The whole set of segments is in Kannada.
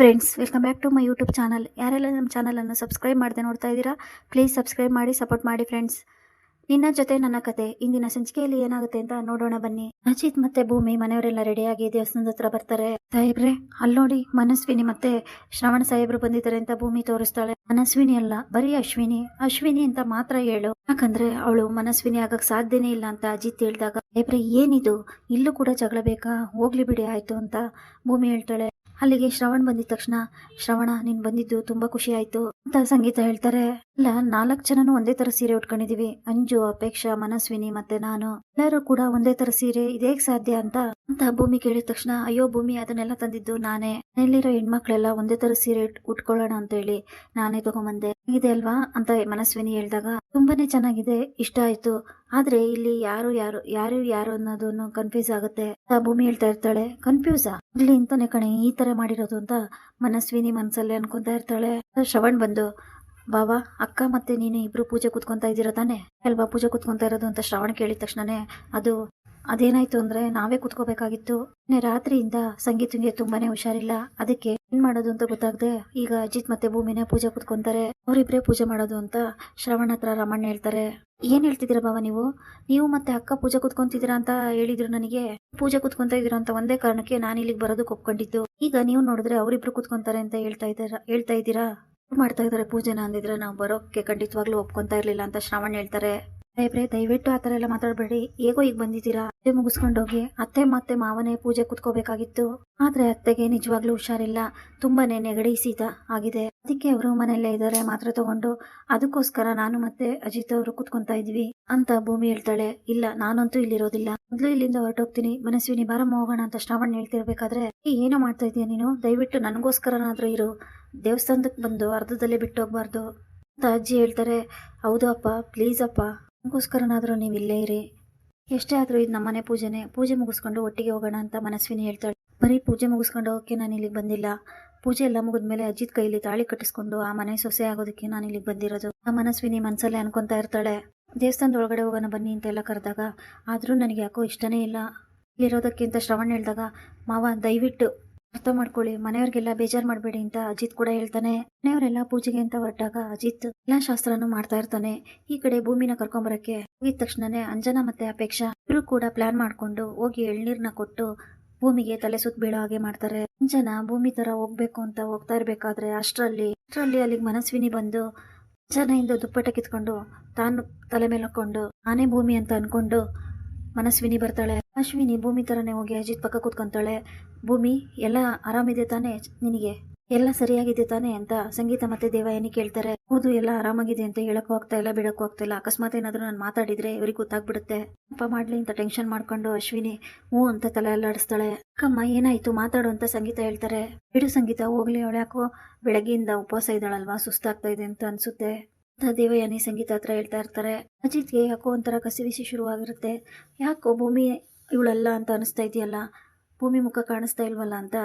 Friends welcome back to my YouTube channel ಯಾರೆಲ್ಲ ನಮ್ಮ ಚಾನಲನ್ನು ಸಬ್ಸ್ಕ್ರೈಬ್ ಮಾಡದೆ ನೋಡ್ತಾ ಇದ್ದೀರಾ ಪ್ಲೀಸ್ ಸಬ್ಸ್ಕ್ರೈಬ್ ಮಾಡಿ ಸಪೋರ್ಟ್ ಮಾಡಿ ಫ್ರೆಂಡ್ಸ್ ನಿನ್ನ ಜೊತೆ ನನ್ನ ಕತೆ, ಇಂದಿನ ಸಂಚಿಕೆಯಲ್ಲಿ ಏನಾಗುತ್ತೆ ಅಂತ ನೋಡೋಣ ಬನ್ನಿ. ಅಜಿತ್ ಮತ್ತೆ ಭೂಮಿ ಮನೆಯವರೆಲ್ಲ ರೆಡಿಯಾಗಿ ದೇವಸ್ಥಾನದ ಹತ್ರ ಬರ್ತಾರೆ. ಸಾಹೇಬ್ರೆ ಅಲ್ಲಿ ನೋಡಿ ಮನಸ್ವಿನಿ ಮತ್ತೆ ಶ್ರವಣ ಸಾಹೇಬ್ರು ಬಂದಿದ್ದಾರೆ ಅಂತ ಭೂಮಿ ತೋರಿಸ್ತಾಳೆ. ಮನಸ್ವಿನಿ ಅಲ್ಲ, ಬರೀ ಅಶ್ವಿನಿ. ಅಶ್ವಿನಿ ಅಂತ ಮಾತ್ರ ಹೇಳು. ಯಾಕಂದ್ರೆ ಅವಳು ಮನಸ್ವಿನಿ ಆಗಕ್ ಸಾಧ್ಯನೇ ಇಲ್ಲ ಅಂತ ಅಜಿತ್ ಹೇಳಿದಾಗ, ಸಾಹೇಬ್ರೆ, ಏನಿದು? ಇಲ್ಲೂ ಕೂಡ ಜಗಳ ಬೇಕಾ? ಹೋಗ್ಲಿ ಬಿಡಿ, ಆಯ್ತು ಅಂತ ಭೂಮಿ ಹೇಳ್ತಾಳೆ. ಅಲ್ಲಿಗೆ ಶ್ರವಣ್ ಬಂದಿದ ತಕ್ಷಣ, ಶ್ರವಣ, ನೀನ್ ಬಂದಿದ್ದು ತುಂಬಾ ಖುಷಿ ಆಯ್ತು. ಅಂತ ಸಂಗೀತ ಹೇಳ್ತಾರೆ. ಅಲ್ಲ ನಾಲ್ಕು ಜನನು ಒಂದೇ ತರ ಸೀರೆ ಉಟ್ಕೊಂಡಿದೀವಿ. ಅಂಜು, ಅಪೇಕ್ಷಾ, ಮನಸ್ವಿನಿ ಮತ್ತೆ ನಾನು. ಎಲ್ಲರೂ ಕೂಡ ಒಂದೇ ತರ ಸೀರೆ ಇದೇಗ್ ಸಾಧ್ಯ ಅಂತ ಅಂತ ಭೂಮಿ ಕೇಳಿದ ತಕ್ಷಣ, ಅಯ್ಯೋ ಭೂಮಿ, ಅದನ್ನೆಲ್ಲ ತಂದಿದ್ದು ನಾನೇ. ಮನೆಯಲ್ಲಿರೋ ಹೆಣ್ಮಕ್ಳೆಲ್ಲ ಒಂದೇ ತರ ಸೀರೆ ಉಟ್- ಉಟ್ಕೊಳ್ಳೋಣ ಅಂತ ಹೇಳಿ ನಾನೇ ತಗೊಂಬಂದೆ. ಇದೆ ಅಲ್ವಾ? ಅಂತ ಮನಸ್ವಿನಿ ಹೇಳಿದಾಗ, ತುಂಬಾನೇ ಚೆನ್ನಾಗಿದೆ, ಇಷ್ಟ ಆಯ್ತು. ಆದ್ರೆ ಇಲ್ಲಿ ಯಾರು ಯಾರು ಯಾರು ಯಾರು ಅನ್ನೋದನ್ನು ಕನ್ಫ್ಯೂಸ್ ಆಗುತ್ತೆ. ಭೂಮಿ ಹೇಳ್ತಾ ಇರ್ತಾಳೆ ಕನ್ಫ್ಯೂಸ್ ಇಲ್ಲಿ ಇಂತಾನೆ ಕಣೆ, ಈ ತರ ಮಾಡಿರೋದು ಅಂತ ಮನಸ್ವಿನಿ ಮನ್ಸಲ್ಲಿ ಅನ್ಕೊಂತಾ ಇರ್ತಾಳೆ. ಶ್ರವಣ್ ಬಂದು, ಬಾಬಾ, ಅಕ್ಕ ಮತ್ತೆ ನೀನು ಇಬ್ರು ಪೂಜೆ ಕೂತ್ಕೊಂತ ಇದ್ದೀರಾ ತಾನೆ? ಅಲ್ವಾ, ಪೂಜೆ ಕೂತ್ಕೊಂತ ಇರೋದು? ಅಂತ ಶ್ರವಣ್ ಕೇಳಿದ ತಕ್ಷಣನೇ ಅದು ಅದೇನಾಯ್ತು ಅಂದ್ರೆ ನಾವೇ ಕುತ್ಕೋಬೇಕಾಗಿತ್ತು. ರಾತ್ರಿಯಿಂದ ಸಂಗೀತಂಗೆ ತುಂಬಾನೇ ಹುಷಾರಿಲ್ಲ. ಅದಕ್ಕೆ ಏನ್ ಮಾಡೋದು ಅಂತ ಗೊತ್ತಾಗದೆ ಈಗ ಅಜಿತ್ ಮತ್ತೆ ಭೂಮಿನೇ ಪೂಜೆ ಕುತ್ಕೊಂತಾರೆ. ಅವರಿಬ್ರೇ ಪೂಜೆ ಮಾಡೋದು ಅಂತ ಶ್ರವಣ ಹತ್ರ ರಮಣ್ಣ ಹೇಳ್ತಾರೆ. ಏನ್ ಹೇಳ್ತಿದ್ದೀರಾ ಬಾವ ನೀವು? ನೀವು ಮತ್ತೆ ಅಕ್ಕ ಪೂಜೆ ಕುತ್ಕೊಂತಿದ್ದೀರಾ ಅಂತ ಹೇಳಿದ್ರು ನನಗೆ. ಪೂಜೆ ಕುತ್ಕೊಂತ ಇದೀರಾ ಅಂತ ಒಂದೇ ಕಾರಣಕ್ಕೆ ನಾನು ಇಲ್ಲಿಗೆ ಬರೋದಕ್ಕೆ ಒಪ್ಕೊಂಡಿದ್ದು ಈಗ ನೀವು ನೋಡಿದ್ರೆ ಅವರಿಬ್ರು ಕುತ್ಕೊಂತಾರೆ ಅಂತ ಹೇಳ್ತಾ ಇದ್ದೀರಾ ಹೇಳ್ತಾ ಇದ್ದೀರಾ? ಮಾಡ್ತಾ ಇದ್ದಾರೆ ಪೂಜೆನ ಅಂದಿದ್ರೆ ನಾವು ಬರೋಕೆ ಖಂಡಿತವಾಗ್ಲೂ ಒಪ್ಕೊಂತ ಇರ್ಲಿಲ್ಲ ಅಂತ ಶ್ರಾವಣ್ ಹೇಳ್ತಾರೆ. ಸಾಹೇಬ್ರೆ ದಯವಿಟ್ಟು ಆತರ ಎಲ್ಲ ಮಾತಾಡಬೇಡಿ. ಹೇಗೋ ಈಗ ಬಂದಿದ್ದೀರಾ? ಅದೇ ಮುಗಿಸ್ಕೊಂಡೋಗಿ. ಅತ್ತೆ ಮತ್ತೆ ಮಾವನೇ ಪೂಜೆ ಕುತ್ಕೋಬೇಕಾಗಿತ್ತು. ಆದ್ರೆ ಅತ್ತೆಗೆ ನಿಜವಾಗ್ಲೂ ಹುಷಾರಿಲ್ಲ. ತುಂಬಾನೇ ನೆಗಡಿ ಸೀತ ಆಗಿದೆ. ಅದಕ್ಕೆ ಅವರು ಮನೆಯಲ್ಲೇ ಇದ್ದಾರೆ, ಮಾತ್ರ ತಗೊಂಡು. ಅದಕ್ಕೋಸ್ಕರ ನಾನು ಮತ್ತೆ ಅಜಿತ್ ಅವರು ಕುತ್ಕೊಂತ ಇದ್ವಿ ಅಂತ ಭೂಮಿ ಹೇಳ್ತಾಳೆ. ಇಲ್ಲ, ನಾನಂತೂ ಇಲ್ಲಿರೋದಿಲ್ಲ. ಮೊದಲು ಇಲ್ಲಿಂದ ಹೊರಟೋಗ್ತೀನಿ. ಮನಸ್ವಿನಿ ಬಾರಮ್ಮ ಹೋಗೋಣ ಅಂತ ಶ್ರಾವಣ್ ಹೇಳ್ತಿರ್ಬೇಕಾದ್ರೆ ಏನೋ ಮಾಡ್ತಾ ಇದೀಯ ನೀನು? ದಯವಿಟ್ಟು ನನಗೋಸ್ಕರನಾದ್ರೂ ಇರು. ದೇವಸ್ಥಾನಕ್ಕೆ ಬಂದು ಅರ್ಧದಲ್ಲೇ ಬಿಟ್ಟು ಹೋಗ್ಬಾರ್ದು ಅಂತ ಅಜ್ಜಿ ಹೇಳ್ತಾರೆ. ಹೌದು ಅಪ್ಪ ಪ್ಲೀಸ್ ಅಪ್ಪ. ನನಗೋಸ್ಕರನಾದ್ರೂ ನೀವು ಇಲ್ಲೇ ಇರಿ. ಎಷ್ಟೇ ಆದರೂ ಇದು ನಮ್ಮನೆ ಪೂಜೆನೇ. ಪೂಜೆ ಮುಗಿಸ್ಕೊಂಡು ಒಟ್ಟಿಗೆ ಹೋಗೋಣ ಅಂತ ಮನಸ್ವಿನಿ ಹೇಳ್ತಾಳೆ. ಬರೀ ಪೂಜೆ ಮುಗಿಸ್ಕೊಂಡು ಹೋಗೋಕ್ಕೆ ನಾನು ಇಲ್ಲಿಗೆ ಬಂದಿಲ್ಲ. ಪೂಜೆ ಎಲ್ಲ ಮುಗಿದ್ಮೇಲೆ ಅಜಿತ್ ಕೈಲಿ ತಾಳಿ ಕಟ್ಟಿಸ್ಕೊಂಡು ಆ ಮನೆ ಸೊಸೆ ಆಗೋದಕ್ಕೆ ನಾನು ಇಲ್ಲಿಗೆ ಬಂದಿರೋದು. ಆ ಮನಸ್ವಿನಿ ಮನಸ್ಸಲ್ಲೇ ಅನ್ಕೊತಾ ಇರ್ತಾಳೆ. ದೇವಸ್ಥಾನದ ಒಳಗಡೆ ಹೋಗೋಣ ಬನ್ನಿ ಅಂತೆಲ್ಲ ಕರೆದಾಗ, ಆದರೂ ನನಗೆ ಯಾಕೋ ಇಷ್ಟನೇ ಇಲ್ಲ. ಇಲ್ಲಿರೋದಕ್ಕಿಂತ ಶ್ರವಣ್ ಹೇಳಿದಾಗ, ಮಾವ ದಯವಿಟ್ಟು ಅರ್ಥ ಮಾಡ್ಕೊಳ್ಳಿ. ಮನೆಯವ್ರಿಗೆಲ್ಲ ಬೇಜಾರು ಮಾಡಬೇಡಿ ಅಂತ ಅಜಿತ್ ಕೂಡ ಹೇಳ್ತಾನೆ. ಮನೆಯವರೆಲ್ಲ ಪೂಜೆಗೆ ಅಂತ ಹೊರಟಾಗ ಅಜಿತ್ ಎಲ್ಲಾ ಶಾಸ್ತ್ರನು ಮಾಡ್ತಾ ಇರ್ತಾನೆ. ಈ ಕಡೆ ಭೂಮಿನ ಕರ್ಕೊಂಬರಕ್ಕೆ ಹೋಗಿದ ತಕ್ಷಣನೇ ಅಂಜನಾ ಮತ್ತೆ ಅಪೇಕ್ಷಾ ಇಬ್ರು ಕೂಡ ಪ್ಲಾನ್ ಮಾಡ್ಕೊಂಡು ಹೋಗಿ ಎಳ್ನೀರ್ನ ಕೊಟ್ಟು ಭೂಮಿಗೆ ತಲೆ ಸುತ್ತ ಬೀಳೋ ಹಾಗೆ ಮಾಡ್ತಾರೆ. ಅಂಜನಾ ಭೂಮಿ ತರ ಹೋಗ್ಬೇಕು ಅಂತ ಹೋಗ್ತಾ ಇರ್ಬೇಕಾದ್ರೆ ಅಷ್ಟರಲ್ಲಿ ಅಷ್ಟರಲ್ಲಿ ಅಲ್ಲಿಗೆ ಮನಸ್ವಿನಿ ಬಂದು ಅಂಜನೆಯಿಂದ ದುಪ್ಪಟ್ಟ ಕಿತ್ಕೊಂಡು ತಾನು ತಲೆ ಮೇಲೆ ಹಾಕೊಂಡು, ನಾನೇ ಭೂಮಿ ಅಂತ ಅನ್ಕೊಂಡು ಮನಸ್ವಿನಿ ಬರ್ತಾಳೆ. ಅಶ್ವಿನಿ ಭೂಮಿ ತರನೇ ಹೋಗಿ ಅಜಿತ್ ಪಕ್ಕ ಕೂತ್ಕೊಂತಾಳೆ. ಭೂಮಿ, ಎಲ್ಲ ಆರಾಮಿದೆ ತಾನೆ ನಿನಗೆ? ಎಲ್ಲ ಸರಿಯಾಗಿದೆ ತಾನೆ ಅಂತ ಸಂಗೀತ ಮತ್ತೆ ದೇವಯಾನಿ ಕೇಳ್ತಾರೆ. ಹೌದು, ಎಲ್ಲ ಆರಾಮಾಗಿದೆ ಅಂತ ಹೇಳಕ್ಕೂ ಆಗ್ತಾ ಇಲ್ಲ, ಬಿಡಕ್ಕೂ ಆಗ್ತಾ ಇಲ್ಲ. ಅಕಸ್ಮಾತ್ ಏನಾದರೂ ನಾನು ಮಾತಾಡಿದ್ರೆ ಇವ್ರಿಗೆ ಗೊತ್ತಾಗ್ಬಿಡುತ್ತೆ. ಅಪ್ಪ ಮಾಡ್ಲಿ ಅಂತ ಟೆನ್ಷನ್ ಮಾಡ್ಕೊಂಡು ಅಶ್ವಿನಿ ಹ್ಞೂ ಅಂತ ತಲೆ ಅಲ್ಲಾಡಿಸ್ತಾಳೆ ಅಕ್ಕಮ್ಮ ಏನಾಯ್ತು? ಮಾತಾಡು ಅಂತ ಸಂಗೀತ ಹೇಳ್ತಾರೆ. ಬಿಡು ಸಂಗೀತ, ಹೋಗ್ಲಿ, ಅವಳು ಯಾಕೋ ಬೆಳಗ್ಗೆಯಿಂದ ಉಪವಾಸ ಇದ್ದಾಳಲ್ವಾ? ಸುಸ್ತಾಗ್ತಾ ಇದೆ ಅಂತ ಅನ್ಸುತ್ತೆ. ಅಂತ ದೇವಯಾನಿ ಸಂಗೀತ ಹತ್ರ ಹೇಳ್ತಾ ಇರ್ತಾರೆ. ಅಜಿತ್ಗೆ ಯಾಕೋ ಒಂಥರ ಕಸಿವಿಸಿ ಶುರುವಾಗಿರುತ್ತೆ. ಯಾಕೋ ಭೂಮಿ ಇವಳಲ್ಲ ಅಂತ ಅನಿಸ್ತಾ ಇದೆಯಲ್ಲ? ಭೂಮಿ ಮುಖ ಕಾಣಿಸ್ತಾ ಇಲ್ವಲ್ಲ ಅಂತ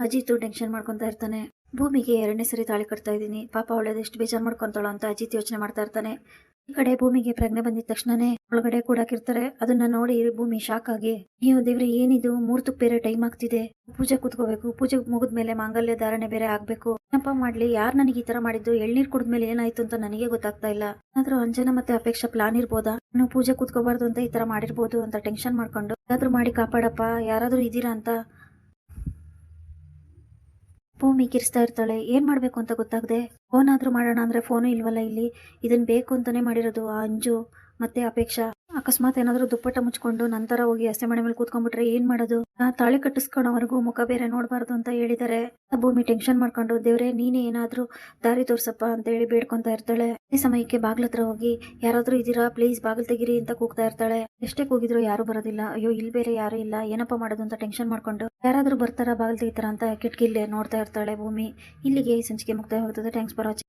ಅಜಿತ್ ಟೆನ್ಷನ್ ಮಾಡ್ಕೊತಾ ಇರ್ತಾನೆ. ಭೂಮಿಗೆ ಎರಡನೇ ಸರಿ ತಾಳಿ ಕಟ್ತಾ ಇದ್ದೀನಿ. ಪಾಪ ಒಳ್ಳೇದು ಎಷ್ಟು ಬೇಜಾರು ಮಾಡ್ಕೊಂತಾಳೋ ಅಂತ ಅಜಿತ್ ಯೋಚನೆ ಮಾಡ್ತಾ ಇರ್ತಾನೆ. ಈ ಕಡೆ ಭೂಮಿಗೆ ಪ್ರಜ್ಞೆ ಬಂದಿದ ತಕ್ಷಣನೇ ಒಳಗಡೆ ಕೂಡಾಕಿರ್ತಾರೆ ಅದನ್ನ ನೋಡಿ ಭೂಮಿ ಶಾಕ್ ಆಗಿ ನೀವು ದೇವ್ರೆ, ಏನಿದು? ಮೂರ್ತಕ್ ಬೇರೆ ಟೈಮ್ ಆಗ್ತಿದೆ. ಪೂಜೆ ಕೂತ್ಕೋಬೇಕು. ಪೂಜೆ ಮುಗಿದ್ಮೇಲೆ ಮಾಂಗಲ್ಯ ಧಾರಣೆ ಬೇರೆ ಆಗ್ಬೇಕು. ಏನಪ್ಪ ಮಾಡ್ಲಿ? ಯಾರು ನನಗೆ ಈ ತರ ಮಾಡಿದ್ದು? ಎಳ್ನೀರ್ ಕುಡಿದ್ಮೇಲೆ ಏನಾಯ್ತು ಅಂತ ನನಗೆ ಗೊತ್ತಾಗ್ತಾ ಇಲ್ಲ. ಆದ್ರೂ ಅಂಜನ ಮತ್ತೆ ಅಪೇಕ್ಷಾ ಪ್ಲಾನ್ ಇರ್ಬೋದಾ? ನಾನು ಪೂಜೆ ಕುತ್ಕೋಬಾರ್ದು ಅಂತ ಈ ತರ ಮಾಡಿರ್ಬೋದು ಅಂತ ಟೆನ್ಷನ್ ಮಾಡ್ಕೊಂಡು ಯಾರಾದ್ರೂ ಮಾಡಿ ಕಾಪಾಡಪ್ಪ? ಯಾರಾದ್ರೂ ಇದೀರಾ ಅಂತ ಭೂಮಿ ಕಿರಿಸ್ತಾ ಇರ್ತಾಳೆ. ಏನ್ ಮಾಡ್ಬೇಕು ಅಂತ ಗೊತ್ತಾಗದೆ? ಫೋನ್ ಆದ್ರೂ ಮಾಡೋಣ ಅಂದ್ರೆ ಫೋನು ಇಲ್ವಲ್ಲ ಇಲ್ಲಿ? ಇದನ್ ಬೇಕು ಅಂತಾನೆ ಮಾಡಿರೋದು ಆ ಅಂಜು. ಮತ್ತೆ ಅಪೇಕ್ಷಾ. ಅಕಸ್ಮಾತ್ ಏನಾದ್ರೂ ದುಪ್ಪಟ್ಟ ಮುಚ್ಕೊಂಡು ನಂತರ ಹೋಗಿ ಹಸೆ ಮನೆ ಮೇಲೆ ಕೂತ್ಕೊಂಡ್ಬಿಟ್ರೆ ಏನ್ ಮಾಡೋದು? ತಾಳಿ ಕಟ್ಟಿಸ್ಕೊಳೋವರೆಗೂ ಮುಖ ಬೇರೆ ನೋಡಬಾರ್ದು ಅಂತ ಹೇಳಿದಾರೆ. ಭೂಮಿ ಟೆನ್ಷನ್ ಮಾಡ್ಕೊಂಡು, ದೇವ್ರೆ, ನೀನೇ ಏನಾದ್ರೂ ದಾರಿ ತೋರ್ಸಪ್ಪ ಅಂತ ಹೇಳಿ ಬೇಡ್ಕೊಂತ ಇರ್ತಾಳೆ. ಈ ಸಮಯಕ್ಕೆ ಬಾಗ್ಲತ್ರ ಹೋಗಿ, ಯಾರಾದ್ರೂ ಇದೀರಾ ಪ್ಲೀಸ್ ಬಾಗಿಲು ತೆಗಿರಿ ಅಂತ ಕೂಗ್ತಾ ಇರ್ತಾಳೆ. ಎಷ್ಟೇ ಕೂಗಿದ್ರು ಯಾರು ಬರೋದಿಲ್ಲ. ಅಯ್ಯೋ, ಇಲ್ಲಿ ಬೇರೆ ಯಾರು ಇಲ್ಲ. ಏನಪ್ಪ ಮಾಡೋದು? ಅಂತ ಟೆನ್ಷನ್ ಮಾಡ್ಕೊಂಡು, ಯಾರಾದ್ರೂ ಬರ್ತಾರ ಬಾಗಿಲು ತೆಗಿತಾರ? ಅಂತ ಕಿಟಕಿಲ್ಲೇ ನೋಡ್ತಾ ಇರ್ತಾಳೆ ಭೂಮಿ. ಇಲ್ಲಿಗೆ ಸಂಚಿಕೆ ಮುಕ್ತಾಯ ಹೋಗ್ತದೆ ಥ್ಯಾಂಕ್ಸ್ ಫಾರ್ ವಾಚಿಂಗ್.